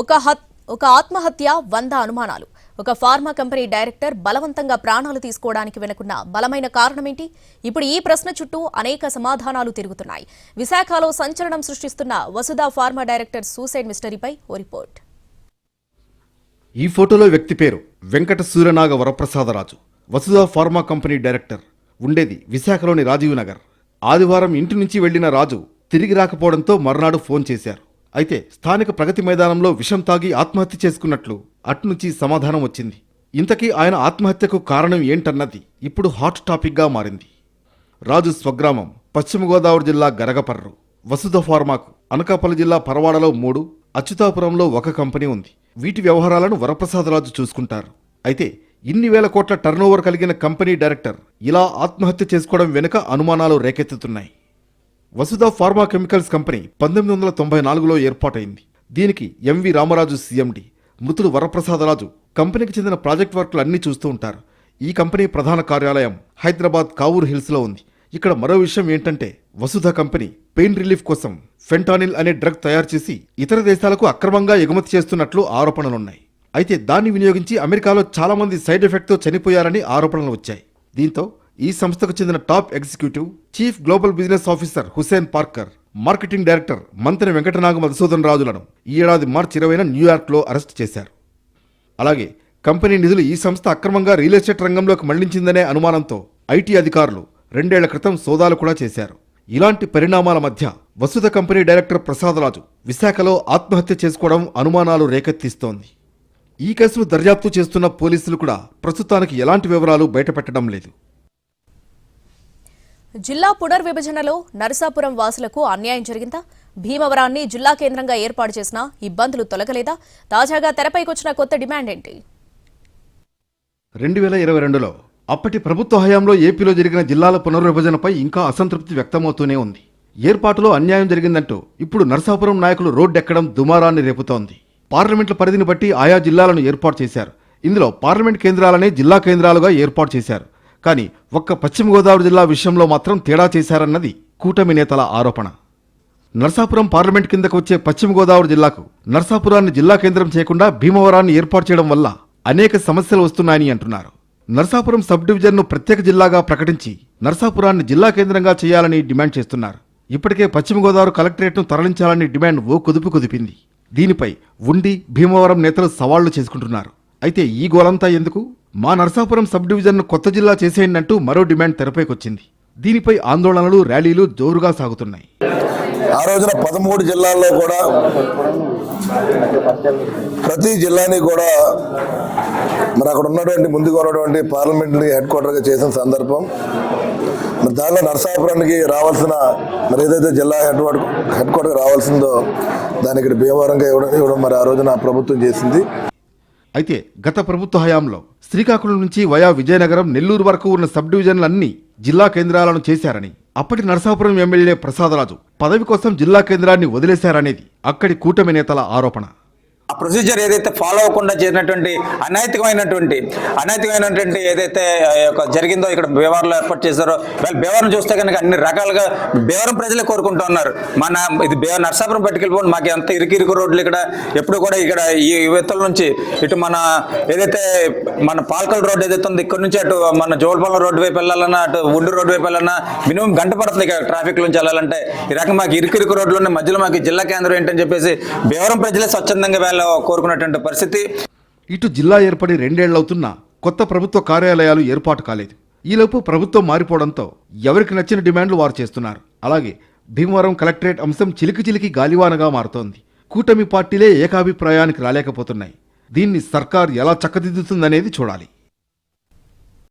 ఒక హత్ ఒక ఆత్మహత్య వంద అనుమానాలు. ఒక ఫార్మా కంపెనీ డైరెక్టర్ బలవంతంగా ప్రాణాలు తీసుకోవడానికి వెనుకున్న బలమైన కారణమేంటి? ఇప్పుడు ఈ ప్రశ్న చుట్టూ అనేక సమాధానాలు తిరుగుతున్నాయి. విశాఖలో సంచలనం సృష్టిస్తున్న వసుధ ఫార్మా డైరెక్టర్ సూసైడ్ మిస్టరీపై ఓ రిపోర్ట్. ఈ ఫోటోలో వ్యక్తి పేరు Venkata Suryanaga Varaprasadaraju. Vasudha pharma company director. ఉండేది విశాఖలోని రాజీవ్ నగర్. ఆదివారం ఇంటి నుంచి వెళ్ళిన రాజు తిరిగి రాకపోవడంతో మర్నాడు ఫోన్ చేశారు. అయితే స్థానిక ప్రగతి మైదానంలో విషం తాగి ఆత్మహత్య చేసుకున్నట్లు అట్నుంచి సమాధానం వచ్చింది. ఇంతకీ ఆయన ఆత్మహత్యకు కారణం ఏంటన్నది ఇప్పుడు హాట్ టాపిక్గా మారింది. రాజు స్వగ్రామం పశ్చిమ గోదావరి జిల్లా గరగపర్రు వసుధ ఫార్మాకు అనకాపల్లి జిల్లా పరవాడలో మూడు అచ్యుతాపురంలో ఒక కంపెనీ ఉంది. వీటి వ్యవహారాలను వరప్రసాదరాజు చూసుకుంటారు. అయితే ఇన్ని వేల కోట్ల టర్నోవర్ కలిగిన కంపెనీ డైరెక్టర్ ఇలా ఆత్మహత్య చేసుకోవడం వెనుక అనుమానాలు రేకెత్తుతున్నాయి. వసుధ ఫార్మా కెమికల్స్ కంపెనీ పంతొమ్మిది వందల తొంభై నాలుగులో ఏర్పాటైంది. దీనికి ఎంవి రామరాజు సీఎండి మృతుడు వరప్రసాదరాజు కంపెనీకి చెందిన ప్రాజెక్ట్ వర్క్లు అన్నీ చూస్తూ ఉంటారు. ఈ కంపెనీ ప్రధాన కార్యాలయం హైదరాబాద్ కావూర్ హిల్స్లో ఉంది. ఇక్కడ మరో విషయం ఏంటంటే వసుధ కంపెనీ పెయిన్ రిలీఫ్ కోసం ఫెంటానిల్ అనే డ్రగ్ తయారు చేసి ఇతర దేశాలకు అక్రమంగా ఎగుమతి చేస్తున్నట్లు ఆరోపణలున్నాయి. అయితే దాన్ని వినియోగించి అమెరికాలో చాలామంది సైడ్ ఎఫెక్ట్తో చనిపోయారని ఆరోపణలు వచ్చాయి. దీంతో ఈ సంస్థకు చెందిన top executive chief global business officer Hussain Parker marketing director Mantri Venkatanaga Madhusudan రాజులను ఈ ఏడాది మార్చి ఇరవైన న్యూయార్క్లో అరెస్ట్ చేశారు. అలాగే కంపెనీ నిధులు ఈ సంస్థ అక్రమంగా రియల్ ఎస్టేట్ రంగంలోకి మళ్ళించిందనే అనుమానంతో ఐటీ అధికారులు రెండేళ్ళ క్రితం సోదాలు కూడా చేశారు. ఇలాంటి పరిణామాల మధ్య వసుత కంపెనీ డైరెక్టర్ ప్రసాదరాజు విశాఖలో ఆత్మహత్య చేసుకోవడం అనుమానాలు రేకెత్తిస్తోంది. ఈ కేసును దర్యాప్తు చేస్తున్న పోలీసులు కూడా ప్రస్తుతానికి ఎలాంటి వివరాలు బయటపెట్టడం లేదు. జిల్లా పునర్విభజనలో నరసాపురం వాసులకు అన్యాయం జరిగిందా? భీమవరాన్ని జిల్లా కేంద్రంగా ఏర్పాటు చేసిన ఇబ్బందులు తొలగలేదా? తాజాగా తెరపైకొచ్చిన కొత్త డిమాండ్ ఏంటి? రెండు వేల ఇరవై రెండులో అప్పటి ప్రభుత్వ హయాంలో ఏపీలో జరిగిన జిల్లాల పునర్విభజనపై ఇంకా అసంతృప్తి వ్యక్తమవుతూనే ఉంది. ఏర్పాటులో అన్యాయం జరిగిందంటూ ఇప్పుడు నరసాపురం నాయకులు రోడ్డెక్కడం దుమారాన్ని రేపుతోంది. పార్లమెంట్ల పరిధిని బట్టి ఆయా జిల్లాలను ఏర్పాటు చేశారు. ఇందులో పార్లమెంట్ కేంద్రాలనే జిల్లా కేంద్రాలుగా ఏర్పాటు చేశారు. కానీ ఒక్క పశ్చిమ గోదావరి జిల్లా విషయంలో మాత్రం తేడా చేశారన్నది కూటమి నేతల ఆరోపణ. నర్సాపురం పార్లమెంట్ కిందకు వచ్చే పశ్చిమ గోదావరి జిల్లాకు నర్సాపురాన్ని జిల్లా కేంద్రం చేయకుండా భీమవరాన్ని ఏర్పాటు చేయడం వల్ల అనేక సమస్యలు వస్తున్నాయని అంటున్నారు. నర్సాపురం సబ్ డివిజన్ను ప్రత్యేక జిల్లాగా ప్రకటించి నర్సాపురాన్ని జిల్లా కేంద్రంగా చేయాలని డిమాండ్ చేస్తున్నారు. ఇప్పటికే పశ్చిమ గోదావరి కలెక్టరేట్ను తరలించాలని డిమాండ్ ఓ కుదుపు కుదిపింది. దీనిపై ఉండి భీమవరం నేతలు సవాళ్ళు చేసుకుంటున్నారు. అయితే ఈ గోలంతా ఎందుకు? మా నర్సాపురం సబ్ డివిజన్ను కొత్త జిల్లా చేసేయండి అంటూ మరో డిమాండ్ తెరపైకొచ్చింది. దీనిపై ఆందోళనలు ర్యాలీలు జోరుగా సాగుతున్నాయి. ఆ రోజున పదమూడు జిల్లాల్లో కూడా ప్రతి జిల్లాని కూడా మరి అక్కడ ఉన్నటువంటి ముందుగా ఉన్నటువంటి పార్లమెంట్ని హెడ్ క్వార్టర్గా చేసిన సందర్భం. మరి దానిలో నరసాపురానికి రావాల్సిన మరి ఏదైతే జిల్లా హెడ్ హెడ్ క్వార్టర్ రావాల్సిందో దాన్ని ఇక్కడ భీమవరంగా ఇవ్వడం ఇవ్వడం మరి ఆ రోజున ప్రభుత్వం చేసింది. అయితే గత ప్రభుత్వ హయాంలో శ్రీకాకుళం నుంచి వయా విజయనగరం నెల్లూరు వరకు ఉన్న సబ్ డివిజన్లన్నీ జిల్లా కేంద్రాలను చేశారని అప్పటి నరసాపురం ఎమ్మెల్యే ప్రసాదరాజు పదవి కోసం జిల్లా కేంద్రాన్ని వదిలేశారనేది అక్కడి కూటమి నేతల ఆరోపణ. ఆ ప్రొసీజర్ ఏదైతే ఫాలో అవ్వకుండా చేసినటువంటి అనైతికమైనటువంటి అనైతికమైనటువంటి ఏదైతే యొక్క జరిగిందో ఇక్కడ బీహార్లో ఏర్పాటు చేశారో వాళ్ళు బీహారం చూస్తే కనుక అన్ని రకాలుగా బీహారం ప్రజలే కోరుకుంటూ ఉన్నారు. మన ఇది బీహార్ నర్సాపురం పట్టుకెళ్ళిపోండి మాకు ఎంత ఇరుకు ఇరుకు రోడ్లు ఇక్కడ ఎప్పుడు కూడా ఇక్కడ ఈ యువతల నుంచి ఇటు మన ఏదైతే మన పాల్కల్ రోడ్ ఏదైతే ఉందో ఇక్కడ నుంచి అటు మన జోల్పాలెం రోడ్డు వైపు వెళ్ళాలన్నా అటు ఉండు రోడ్డు వైపు వెళ్ళాలన్నా మినిమం గంట పడుతుంది ఇక్కడ ట్రాఫిక్ నుంచి వెళ్ళాలంటే. ఈ రకం మాకు ఇరుకు ఇరుకు రోడ్లు మధ్యలో మాకు జిల్లా కేంద్రం ఏంటని చెప్పేసి బేవరం ప్రజలే స్వచ్ఛందంగా వెళ్ళాలి వేళ కోరుకున్నటువంటి పరిస్థితి. ఇటు జిల్లా ఏర్పడి రెండేళ్ళవుతున్నా కొత్త ప్రభుత్వ కార్యాలయాలు ఏర్పాటు కాలేదు. ఈలోపు ప్రభుత్వం మారిపోవడంతో ఎవరికి నచ్చిన డిమాండ్లు వారు చేస్తున్నారు. అలాగే భీమవరం కలెక్టరేట్ అంశం చిలికి చిలికి గాలివానగా మారుతోంది. కూటమి పార్టీలే ఏకాభిప్రాయానికి రాలేకపోతున్నాయి. దీన్ని సర్కార్ ఎలా చక్కదిద్దుతుందనేది చూడాలి.